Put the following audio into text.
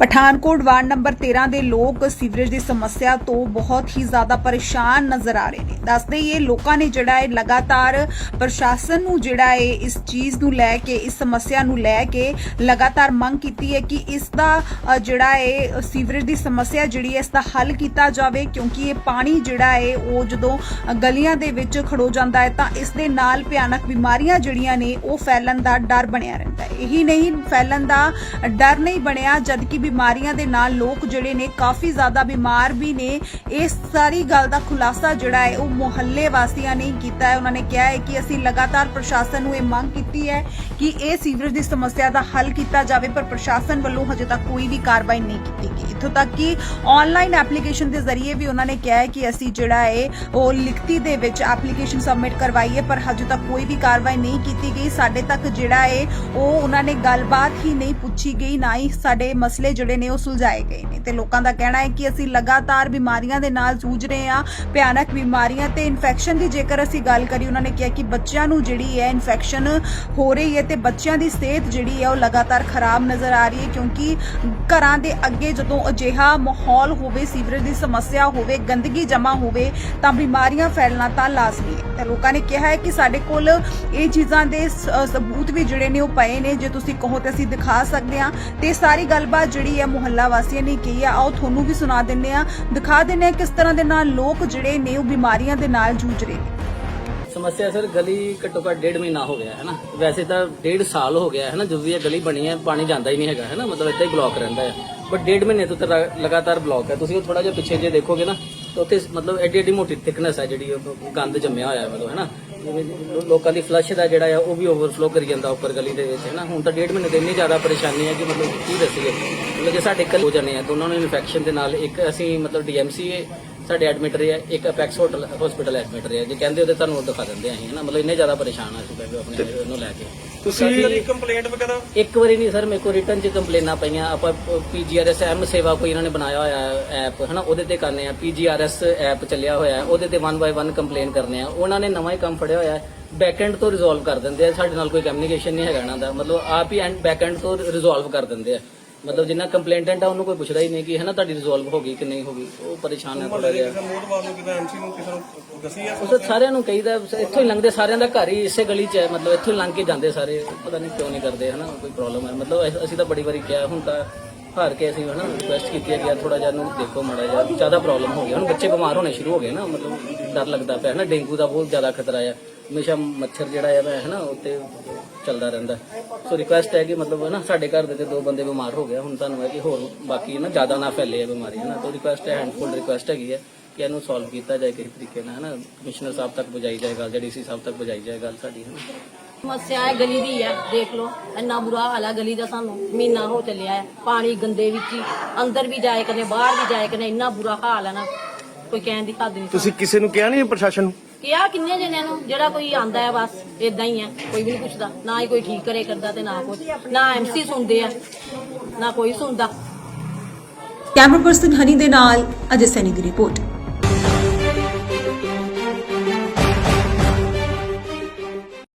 Pathankot ward number 13 ਦੇ ਲੋਕ sewerage ਦੀ ਸਮੱਸਿਆ ਤੋਂ ਬਹੁਤ ਹੀ ਜ਼ਿਆਦਾ ਪਰੇਸ਼ਾਨ ਨਜ਼ਰ ਆ ਰਹੇ ਨੇ। ਦੱਸਦੇ ਹੀ ਇਹ ਲੋਕਾਂ ਨੇ ਜਿਹੜਾ ਹੈ ਲਗਾਤਾਰ ਪ੍ਰਸ਼ਾਸਨ ਨੂੰ ਜਿਹੜਾ ਹੈ ਇਸ ਚੀਜ਼ ਨੂੰ ਲੈ ਕੇ, ਇਸ ਸਮੱਸਿਆ ਨੂੰ ਲੈ ਕੇ ਲਗਾਤਾਰ ਮੰਗ ਕੀਤੀ ਹੈ ਕਿ ਇਸ ਦਾ ਜਿਹੜਾ ਹੈ ਸੀਵਰੇਜ ਦੀ ਸਮੱਸਿਆ ਜਿਹੜੀ ਹੈ, ਇਸ ਦਾ ਹੱਲ ਕੀਤਾ ਜਾਵੇ, ਕਿਉਂਕਿ ਇਹ ਪਾਣੀ ਜਿਹੜਾ ਹੈ, ਉਹ ਜਦੋਂ ਗਲੀਆਂ ਦੇ ਵਿੱਚ ਖੜੋ ਜਾਂਦਾ ਹੈ, ਤਾਂ ਇਸ ਦੇ ਨਾਲ ਭਿਆਨਕ ਬਿਮਾਰੀਆਂ ਜਿਹੜੀਆਂ ਨੇ, ਉਹ ਫੈਲਣ ਦਾ ਡਰ ਬਣਿਆ ਰਹਿੰਦਾ ਹੈ। ਇਹੀ ਨਹੀਂ, ਫੈਲਣ ਦਾ ਡਰ ਨਹੀਂ ਬਣਿਆ, ਜਦਕਿ ਬਿਮਾਰੀਆਂ ਦੇ ਨਾਲ ਲੋਕ ਜਿਹੜੇ ਨੇ ਕਾਫੀ ਜ਼ਿਆਦਾ ਬਿਮਾਰ ਵੀ ਨੇ। ਇਸ ਸਾਰੀ ਗੱਲ ਦਾ ਖੁਲਾਸਾ ਜਿਹੜਾ ਹੈ ਉਹ ਮੁਹੱਲੇ ਵਾਸੀਆਂ ਨੇ ਕੀਤਾ ਹੈ। ਉਹਨਾਂ ਨੇ ਕਿਹਾ ਹੈ ਕਿ ਅਸੀਂ ਲਗਾਤਾਰ ਪ੍ਰਸ਼ਾਸਨ ਨੂੰ ਇਹ ਮੰਗ ਕੀਤੀ ਹੈ ਕਿ ਇਹ ਸੀਵਰੇਜ ਦੀ ਸਮੱਸਿਆ ਦਾ ਹੱਲ ਕੀਤਾ ਜਾਵੇ, ਪਰ ਪ੍ਰਸ਼ਾਸਨ ਵੱਲੋਂ ਹਜੇ ਤੱਕ ਕੋਈ ਵੀ ਕਾਰਵਾਈ ਨਹੀਂ ਕੀਤੀ ਗਈ। ਇੱਥੋਂ ਤੱਕ ਕਿ ਆਨਲਾਈਨ ਐਪਲੀਕੇਸ਼ਨ ਦੇ ਜ਼ਰੀਏ ਵੀ ਉਹਨਾਂ ਨੇ ਕਿਹਾ ਹੈ ਕਿ ਅਸੀਂ ਜਿਹੜਾ ਹੈ ਉਹ ਲਿਖਤੀ ਦੇ ਵਿੱਚ ਐਪਲੀਕੇਸ਼ਨ ਸਬਮਿਟ ਕਰਵਾਈ ਹੈ ਪਰ ਹਜੇ ਤੱਕ ਕੋਈ ਵੀ ਕਾਰਵਾਈ ਨਹੀਂ ਕੀਤੀ ਗਈ। ਸਾਡੇ ਤੱਕ ਜਿਹੜਾ ਹੈ ਉਹ ਉਹਨਾਂ ਨੇ ਗੱਲਬਾਤ ਹੀ ਨਹੀਂ ਪੁੱਛੀ ਗਈ, ਨਾ ਹੀ ਸਾਡੇ ਮਸਲੇ ਜਿਹੜੇ ਨੇ ਉਹ ਸੁਲਝਾਏ ਗਏ ਨੇ ਤੇ ਲੋਕਾਂ ਦਾ ਕਹਿਣਾ ਹੈ ਕਿ ਅਸੀਂ ਲਗਾਤਾਰ ਬਿਮਾਰੀਆਂ ਦੇ ਨਾਲ ਜੂਝ ਰਹੇ ਹਾਂ, ਭਿਆਨਕ ਬਿਮਾਰੀਆਂ ਤੇ ਇਨਫੈਕਸ਼ਨ ਦੀ ਜੇਕਰ ਅਸੀਂ ਗੱਲ ਕਰੀ ਉਹਨਾਂ ਨੇ ਕਿਹਾ ਕਿ ਬੱਚਿਆਂ ਨੂੰ ਜਿਹੜੀ ਹੈ ਇਨਫੈਕਸ਼ਨ ਹੋ ਰਹੀ ਹੈ ਤੇ ਬੱਚਿਆਂ ਦੀ ਸਿਹਤ ਜਿਹੜੀ ਹੈ ਉਹ ਲਗਾਤਾਰ ਖਰਾਬ ਨਜ਼ਰ ਆ ਰਹੀ ਹੈ ਕਿਉਂਕਿ ਘਰਾਂ ਦੇ ਅੱਗੇ ਜਦੋਂ ਅਜਿਹਾ ਮਾਹੌਲ ਹੋਵੇ, ਸੀਵਰੇਜ ਦੀ ਸਮੱਸਿਆ ਹੋਵੇ, ਗੰਦਗੀ ਜਮਾ ਹੋਵੇ, ਤਾਂ ਬਿਮਾਰੀਆਂ ਫੈਲਣਾ ਤਾਂ ਲਾਜ਼ਮੀ ਹੈ। ਤੇ ਲੋਕਾਂ ਨੇ ਕਿਹਾ ਹੈ ਕਿ ਸਾਡੇ ਕੋਲ ਇਹ ਚੀਜ਼ਾਂ ਦੇ ਸਬੂਤ ਵੀ ਜਿਹੜੇ ਨੇ ਉਹ ਪਏ ਨੇ, ਜੇ ਤੁਸੀਂ ਕਹੋ ਤੇ ਅਸੀਂ ਦਿਖਾ ਸਕਦੇ ਹਾਂ। ਤੇ ਸਾਰੀ ਗੱਲਬਾਤ ਜਿਹੜੀ ਹੈ ਮੁਹੱਲਾ ਵਾਸੀਆਂ ਨੇ ਕੀ ਆ, ਆਓ ਤੁਹਾਨੂੰ ਵੀ ਸੁਣਾ ਦਿੰਨੇ ਆ, ਦਿਖਾ ਦਿੰਨੇ ਆ ਕਿਸ ਤਰ੍ਹਾਂ ਦੇ ਨਾਲ ਲੋਕ ਜਿਹੜੇ ਨੇ ਉਹ ਬਿਮਾਰੀਆਂ ਦੇ ਨਾਲ ਜੂਝ ਰਹੇ ਨੇ। ਸਮੱਸਿਆ ਸਰ, ਗਲੀ ਘੱਟੋ ਘੱਟ ਡੇਢ ਮਹੀਨਾ ਹੋ ਗਿਆ ਹੈ ਨਾ ਵੈਸੇ ਤਾਂ ਡੇਢ ਸਾਲ ਹੋ ਗਿਆ ਹੈ ਨਾ ਜਦੋਂ ਦੀ ਇਹ ਗਲੀ ਬਣੀ ਹੈ, ਪਾਣੀ ਜਾਂਦਾ ਹੀ ਨਹੀਂ ਹੈਗਾ ਹੈ ਨਾ ਮਤਲਬ ਇੱਦਾਂ ਹੀ ਬਲੌਕ ਰਹਿੰਦਾ ਹੈ। ਬਟ ਡੇਢ ਮਹੀਨੇ ਤੋਂ ਤਾਂ ਲਗਾਤਾਰ ਬਲੌਕ ਹੈ। ਤੁਸੀਂ ਉਹ ਥੋੜਾ ਜਿਹਾ ਪਿੱਛੇ ਜੇ ਦੇਖੋਗੇ ਨਾ ਤਾਂ ਉੱਥੇ ਮਤਲਬ ਐਡੀ ਐਡੀ ਮੋਟੀ ਥਿਕਨੈਸ ਹੈ ਜਿਹੜੀ ਉਹ ਗੰਦ ਜੰਮਿਆ ਹੋਇਆ ਹੈ ਮਤਲਬ ਹੈ ਨਾ ਲੋਕਾਂ ਦੀ ਫਲਸ਼ ਦਾ ਜਿਹੜਾ ਆ ਉਹ ਵੀ ਓਵਰਫਲੋ ਕਰੀ ਜਾਂਦਾ ਉੱਪਰ ਗਲੀ ਦੇ ਵਿੱਚ ਹੈ ਨਾ ਹੁਣ ਤਾਂ ਡੇਢ ਮਹੀਨੇ ਤੋਂ ਇੰਨੀ ਜ਼ਿਆਦਾ ਪਰੇਸ਼ਾਨੀ ਹੈ ਕਿ ਮਤਲਬ ਕੀ ਦੱਸੀਏ? ਮਤਲਬ ਜੇ ਸਾਡੇ ਕੱਲ ਹੋ ਜਾਂਦੇ ਆ ਦੋਨਾਂ ਨੂੰ ਇਨਫੈਕਸ਼ਨ ਦੇ ਨਾਲ ਇੱਕ ਅਸੀਂ ਮਤਲਬ ਡੀਐਮਸੀ ਸਾਡੇ ਐਡਮਿਟ ਰਹੇ ਇੱਕ ਅਪੈਕਸ ਹੋਟਲ ਹਸਪੀਟਲ ਐਡਮਿਟ ਰਹੇ ਜੇ ਕਹਿੰਦੇ ਉਹਦੇ ਤੁਹਾਨੂੰ ਉਹ ਦਿਖਾ ਦਿੰਦੇ ਆ ਅਸੀਂ ਹਨਾ? ਮਤਲਬ ਇੰਨੇ ਜ਼ਿਆਦਾ ਪਰੇਸ਼ਾਨ ਆ ਅਸੀਂ ਬੈਠੇ ਆਪਣੇ ਨੂੰ ਲੈ ਕੇ। ਤੁਸੀਂ ਕੰਪਲੇਂਟ ਵਗੈਰਾ? ਇੱਕ ਵਾਰੀ ਨਹੀਂ ਸਰ ਮੇਰੇ ਕੋਲ ਰਿਟਰਨ ਚ ਕੰਪਲੇਨਾਂ ਪਈਆਂ। ਆਪਾਂ ਪੀਜੀਆਰਐਸ ਐਮ ਸੇਵਾ ਕੋਈ ਇਹਨਾਂ ਨੇ ਬਣਾਇਆ ਹੋਇਆ ਐਪ ਹਨਾ? ਉਹਦੇ ਤੇ ਕਰਨੇ ਆ। ਪੀਜੀਆਰਐਸ ਐਪ ਚੱਲਿਆ ਹੋਇਆ ਹੈ, ਉਹਦੇ ਤੇ 1 ਬਾਈ 1 ਕੰਪਲੇਨ ਕਰਨੇ ਆ। ਉਹਨਾਂ ਨੇ ਨਵਾਂ ਹੀ ਕੰਮ ਫੜਿਆ ਹੋਇਆ ਬੈਕਐਂਡ ਤੋਂ ਰਿਜ਼ੋਲਵ ਕਰ ਦਿੰਦੇ ਆ। ਸਾਡੇ ਨਾਲ ਕੋਈ ਕਮਿਊਨੀਕੇਸ਼ਨ ਨਹੀਂ ਹੈਗਾ ਇਹਨਾਂ ਦਾ। ਮਤਲਬ ਆਪ ਹੀ ਐਂਡ ਬੈਕਐਂਡ ਤੋਂ ਰਿਜ਼ੋਲਵ ਕਰ ਦਿੰਦੇ ਆ। ਮਤਲਬ ਜਿੰਨਾ ਕੰਪਲੇਂਟੈਂਟ ਆ ਉਹਨੂੰ ਕੋਈ ਪੁੱਛਦਾ ਹੀ ਨਹੀਂ ਕਿ ਹਨਾ ਤੁਹਾਡੀ ਰਿਜ਼ੋਲਵ ਹੋ ਗਈ ਕਿ ਨਹੀਂ ਹੋ ਗਈ ਉਹ ਪਰੇਸ਼ਾਨ ਹੈ ਥੋੜਾ ਜਿਹਾ। ਕਿਸੇ ਮੋਟਵਾਲ ਨੂੰ ਕਿਸੇ ਐਮਸੀ ਨੂੰ ਕਿਸੇ ਨੂੰ ਦੱਸੀ ਹੈ ਉਸ ਸਾਰਿਆਂ ਨੂੰ ਕਹੀਦਾ ਇੱਥੋਂ ਹੀ ਲੰਘਦੇ ਸਾਰਿਆਂ ਦਾ ਘਰ ਹੀ ਇਸੇ ਗਲੀ 'ਚ ਹੈ ਮਤਲਬ ਇੱਥੋਂ ਹੀ ਲੰਘ ਕੇ ਜਾਂਦੇ ਸਾਰੇ ਪਤਾ ਨਹੀਂ ਕਿਉਂ ਨਹੀਂ ਕਰਦੇ ਹਨਾ ਕੋਈ ਪ੍ਰੋਬਲਮ ਹੈ ਮਤਲਬ ਅਸ- ਅਸੀਂ ਤਾਂ ਬੜੀ ਵਾਰੀ ਕਿਹਾ ਹੁਣ ਤਾਂ ਹਾਰ ਕੇ ਅਸੀਂ ਹਨਾ ਰਿਕੁਐਸਟ ਕੀਤੀ ਹੈ ਕਿ ਯਾਰ ਥੋੜਾ ਜਿਹਾ ਨੂੰ ਦੇਖੋ ਮਾੜਾ ਜਿਹਾ ਜ਼ਿਆਦਾ ਪ੍ਰੋਬਲਮ ਹੋ ਗਈ ਹੁਣ ਬੱਚੇ ਬਿਮਾਰ ਹੋਣੇ ਸ਼ੁਰੂ ਹੋ ਗਏ ਨਾ ਮਤਲਬ ਡਰ ਲੱਗਦਾ ਪਿਆ ਹੈ ਨਾ। ਡੇਂਗੂ ਦਾ ਬਹੁਤ ਜ਼ਿਆਦਾ ਖਤਰਾ ਹੈ ਹਮੇਸ਼ਾ ਮੱਛਰ ਜਿਹੜਾ ਹੈ ਨਾ, ਹੈ ਨਾ ਉੱਤੇ ਚੱਲਦਾ ਰਹਿੰਦਾ। ਸੋ ਰਿਕੁਐਸਟ ਹੈ ਕਿ ਮਤਲਬ ਹੈ ਨਾ ਸਾਡੇ ਘਰ ਦੇ ਤੇ ਦੋ ਬੰਦੇ ਬਿਮਾਰ ਹੋ ਗਏ ਹੁਣ ਤੁਹਾਨੂੰ ਹੈ ਕਿ ਹੋਰ ਬਾਕੀ ਨਾ ਜ਼ਿਆਦਾ ਨਾ ਫੈਲੇ ਇਹ ਬਿਮਾਰੀ ਹੈ ਨਾ ਤਾਂ ਰਿਕੁਐਸਟ ਹੈ ਹੈਂਡਫੁਲ ਰਿਕੁਐਸਟ ਹੈਗੀ ਹੈ ਕਿ ਇਹਨੂੰ ਸੋਲਵ ਕੀਤਾ ਜਾਏ ਕਿਸੇ ਤਰੀਕੇ ਨਾਲ ਹੈ ਨਾ ਕਮਿਸ਼ਨਰ ਸਾਹਿਬ ਤੱਕ ਪਹੁੰਚਾਈ ਜਾਏ ਗੱਲ ਜਿਹੜੀ ਸੀ ਸਾਹਿਬ ਤੱਕ ਪਹੁੰਚਾਈ ਜਾਏ ਗੱਲ ਸਾਡੀ ਹੈ ਨਾ ਸਮੱਸਿਆ ਹੈ ਗਲੀ ਦੀ ਹੈ ਦੇਖ ਲਓ। ਇੰਨਾ ਬੁਰਾ ਹਾਲ ਹੈ ਗਲੀ ਦਾ ਸਾਨੂੰ। ਮਹੀਨਾ ਹੋ ਚੱਲਿਆ ਹੈ। ਪਾਣੀ ਗੰਦੇ ਵਿੱਚ ਹੀ ਅੰਦਰ ਵੀ ਜਾਏ ਕਰਨੇ ਬਾਹਰ ਵੀ ਜਾਏ ਕਰਨੇ ਇੰਨਾ ਬੁਰਾ ਹਾਲ ਹੈ ਨਾ। ਕੋਈ ਕਹਿਣ ਦੀ ਹੱਦ ਨਹੀਂ। ਤੁਸੀਂ ਕਿਸੇ ਨੂੰ ਕਿਹਾ ਨਹੀਂ ਪ੍ਰਸ਼ਾਸਨ ਨੂੰ? ਕਿਹਾ ਕਿੰਨੇ ਜਣਿਆਂ ਨੂੰ? ਜਿਹੜਾ ਕੋਈ ਆਂਦਾ ਹੈ ਬਸ ਇਦਾਂ ਹੀ ਹੈ। ਕੋਈ ਵੀ ਨਹੀਂ ਪੁੱਛਦਾ। ਨਾ ਹੀ ਕੋਈ ਠੀਕ ਕਰੇ ਕਰਦਾ ਤੇ ਨਾ ਕੁਝ ਨਾ ਐਮਸੀ ਸੁਣਦੇ ਆ। ਨਾ ਕੋਈ ਸੁਣਦਾ। ਕੈਮਰਾ ਪਰਸਨ ਹਨੀ ਦੇ ਨਾਲ ਅਜੇ ਸੈਨੀ ਦੀ ਰਿਪੋਰਟ।